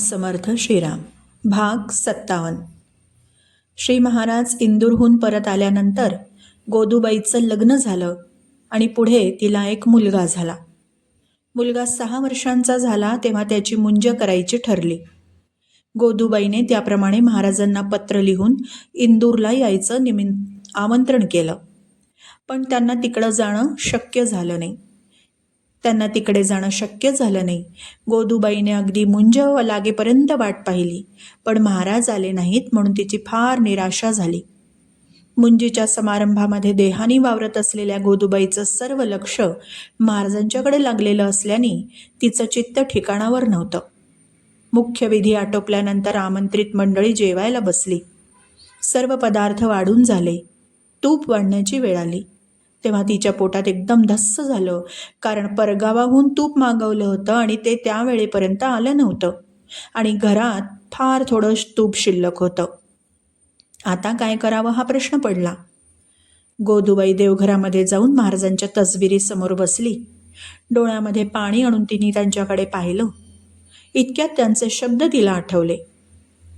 समर्थ श्रीराम. भाग सत्तावन्न. श्री महाराज इंदूरहून परत आल्यानंतर गोदूबाईचं लग्न झालं आणि पुढे तिला एक मुलगा झाला. मुलगा सहा वर्षांचा झाला तेव्हा त्याची मुंज करायची ठरली. गोदूबाईने त्याप्रमाणे महाराजांना पत्र लिहून इंदूरला यायचं निमिं आमंत्रण केलं. पण त्यांना तिकडं जाणं शक्य झालं नाही. त्यांना तिकडे जाणं शक्य झालं नाही. गोदूबाईने अगदी मुंज लागेपर्यंत वाट पाहिली. पण महाराज आले नाहीत म्हणून तिची फार निराशा झाली. मुंजीच्या समारंभामध्ये देहानी वावरत असलेल्या गोदूबाईचं सर्व लक्ष महाराजांच्याकडे लागलेलं असल्याने तिचं चित्त ठिकाणावर नव्हतं. मुख्य विधी आटोपल्यानंतर आमंत्रित मंडळी जेवायला बसली. सर्व पदार्थ वाढून झाले. तूप वाढण्याची वेळ आली. तेव्हा तिच्या पोटात एकदम धस्स झालं. कारण परगावाहून तूप मागवलं होतं आणि ते त्यावेळेपर्यंत आलं नव्हतं. आणि घरात फार थोडं तूप शिल्लक होतं. आता काय करावं हा प्रश्न पडला. गोदूबाई देवघरामध्ये जाऊन महाराजांच्या तसबिरीसमोर बसली. डोळ्यामध्ये पाणी आणून तिने त्यांच्याकडे पाहिलं. इतक्यात त्यांचे शब्द तिला आठवले.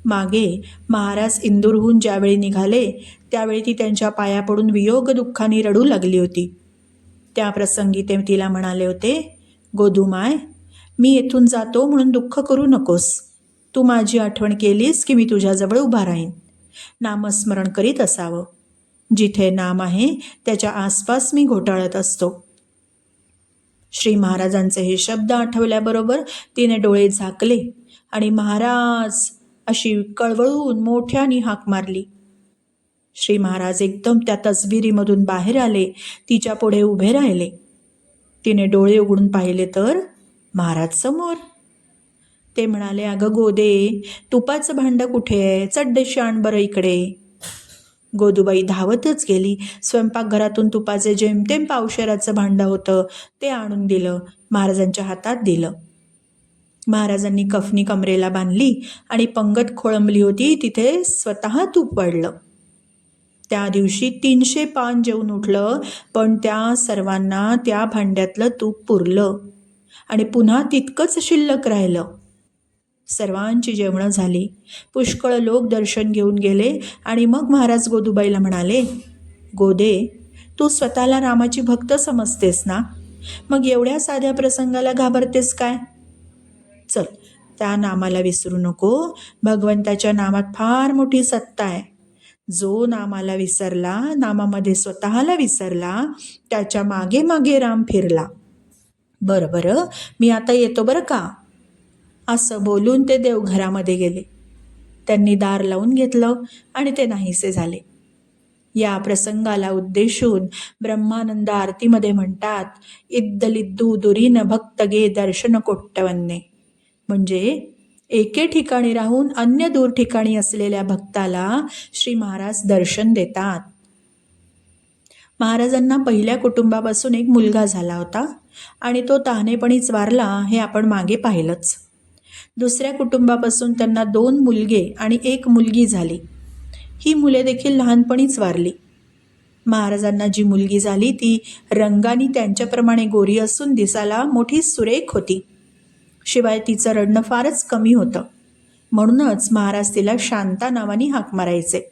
मागे महाराज इंदूरहून ज्यावेळी निघाले त्यावेळी ती त्यांच्या पाया पडून वियोग दुःखाने रडू लागली होती. त्या प्रसंगी ते तिला म्हणाले होते गोधुमाय मी येथून जातो म्हणून दुःख करू नकोस. तू माझी आठवण केलीस की मी तुझ्याजवळ उभा राहीन. नामस्मरण करीत असावं. जिथे नाम आहे त्याच्या आसपास मी घोटाळत असतो. श्री महाराजांचे हे शब्द आठवल्याबरोबर तिने डोळे झाकले आणि महाराज अशी कळवळून मोठ्याने हाक मारली. श्री महाराज एकदम त्या तसबिरीमधून बाहेर आले तिच्या पुढे उभे राहिले. तिने डोळे उघडून पाहिले तर महाराज समोर. ते म्हणाले अगं गोदे तुपाचं भांडं कुठे आहे? चड्डेशी आण बरं इकडे. गोदूबाई धावतच गेली. स्वयंपाकघरातून तुपाचे जेमतेम पावशेराचं भांडं होतं ते आणून दिलं महाराजांच्या हातात दिलं. महाराजांनी कफनी कमरेला बांधली आणि पंगत खोळंबली होती तिथे स्वतः तूप वाढलं. त्या दिवशी तीनशे पान जेवून उठलं पण त्या सर्वांना त्या भांड्यातलं तूप पुरलं आणि पुन्हा तितकंच शिल्लक राहिलं. सर्वांची जेवणं झाली. पुष्कळ लोक दर्शन घेऊन गेले आणि मग महाराज गोदूबाईला म्हणाले गोदे तू स्वतःला रामाची भक्त समजतेस ना? मग एवढ्या साध्या प्रसंगाला घाबरतेस काय? चल त्या नामाला विसरू नको. भगवंताच्या नामात फार मोठी सत्ता आहे. जो नामाला विसरला नामामध्ये स्वतःला विसरला त्याच्यामागे मागे राम फिरला. बरं बरं मी आता येतो बरं का? असं बोलून ते देवघरामध्ये गेले. त्यांनी दार लावून घेतलं आणि ते नाहीसे झाले. या प्रसंगाला उद्देशून ब्रह्मानंद आरतीमध्ये म्हणतात इद्दलिद्दू दुरीन भक्त गे दर्शन कोट्टवन्ने म्हणजे एके ठिकाणी राहून अन्य दूर ठिकाणी असलेल्या भक्ताला श्री महाराज दर्शन देतात. महाराजांना पहिल्या कुटुंबापासून एक मुलगा झाला होता आणि तो तहानेपणीच वारला हे आपण मागे पाहिलंच. दुसऱ्या कुटुंबापासून त्यांना दोन मुलगे आणि एक मुलगी झाली. ही मुले देखील लहानपणीच वारली. महाराजांना जी मुलगी झाली ती रंगाने त्यांच्याप्रमाणे गोरी असून दिसायला मोठी सुरेख होती. शिवाय तिचं रडणं फारच कमी होतं. म्हणूनच महाराज तिला शांता नावाने हाक मारायचे.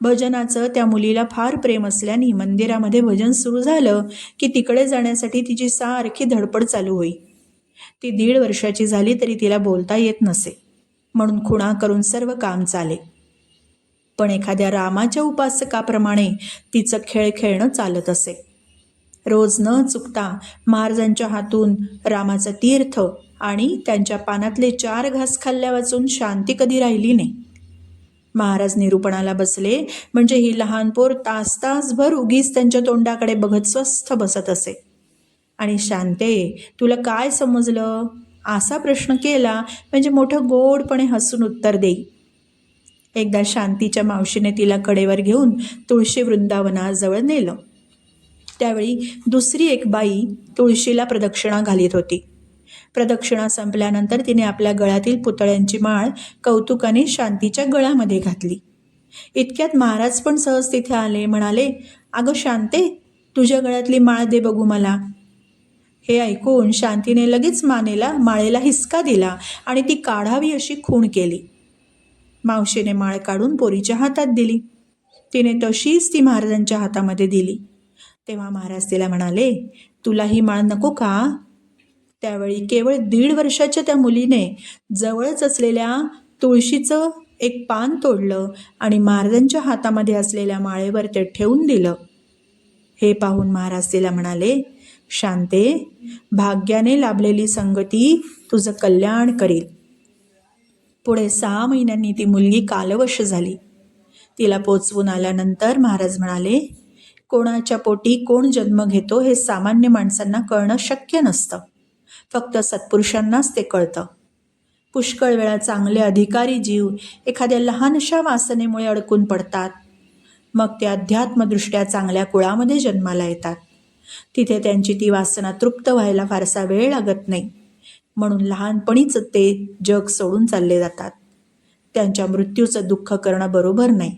भजनाचं त्या मुलीला फार प्रेम असल्याने मंदिरामध्ये भजन सुरू झालं की तिकडे जाण्यासाठी तिची सारखी धडपड चालू होई. ती दीड वर्षाची झाली तरी तिला बोलता येत नसे. म्हणून खुणा करून सर्व काम चाले. पण एखाद्या रामाच्या उपासकाप्रमाणे तिचं खेळ खेळणं चालत असे. रोज न चुकता महाराजांच्या हातून रामाचं तीर्थ आणि त्यांच्या पानातले चार घास खाल्ल्या वाचून शांती कधी राहिली नाही. महाराज निरूपणाला बसले म्हणजे ही लहान पोर तास तासभर उगीच त्यांच्या तोंडाकडे बघत स्वस्थ बसत असे. आणि शांते तुला काय समजलं? असा प्रश्न केला म्हणजे मोठं गोडपणे हसून उत्तर देई. एकदा शांतीच्या मावशीने तिला कडेवर घेऊन तुळशी वृंदावनाजवळ नेलं. त्यावेळी दुसरी एक बाई तुळशीला प्रदक्षिणा घालीत होती. प्रदक्षिणा संपल्यानंतर तिने आपल्या गळ्यातील पुतळ्यांची माळ कौतुकाने शांतीच्या गळ्यामध्ये घातली. इतक्यात महाराज पण सहज तिथे आले म्हणाले अगं शांते तुझ्या गळ्यातली माळ दे बघू मला. हे ऐकून शांतीने लगेच मानेला माळेला हिसका दिला आणि ती काढावी अशी खूण केली. मावशीने माळ काढून पोरीच्या हातात दिली. तिने तशीच ती महाराजांच्या हातामध्ये दिली. तेव्हा महाराज तिला म्हणाले तुला ही माळ नको का? त्यावेळी केवळ दीड वर्षाच्या त्या मुलीने जवळच असलेल्या तुळशीचं एक पान तोडलं आणि महाराजांच्या हातामध्ये असलेल्या माळेवर ते ठेवून दिलं. हे पाहून महाराज तिला म्हणाले शांते भाग्याने लाभलेली संगती तुझं कल्याण करील. पुढे सहा महिन्यांनी ती मुलगी कालवश झाली. तिला पोचवून आल्यानंतर महाराज म्हणाले कोणाच्या पोटी कोण जन्म घेतो हे सामान्य माणसांना कळणं शक्य नसतं. फक्त सत्पुरुषांनाच ते कळतं. पुष्कळ वेळा चांगले अधिकारी जीव एखाद्या लहानशा वासनेमुळे अडकून पडतात. मग ते अध्यात्मदृष्ट्या चांगल्या कुळामध्ये जन्माला येतात. तिथे त्यांची ती वासना तृप्त व्हायला फारसा वेळ लागत नाही. म्हणून लहानपणीच ते जग सोडून चालले जातात. त्यांच्या मृत्यूचं दुःख करणं बरोबर नाही.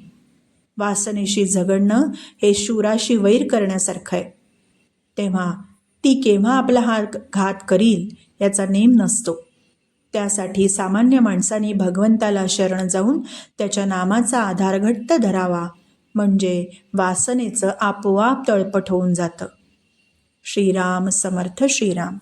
वासनेशी झगडणं हे शूराशी वैर करण्यासारखं आहे. तेव्हा ती केव्हा आपला हा घात करील याचा नेम नसतो. त्यासाठी सामान्य माणसाने भगवंताला शरण जाऊन त्याच्या नामाचा आधार घट्ट धरावा म्हणजे वासनेचं आपोआप तळपट होऊन जातं. श्रीराम समर्थ श्रीराम.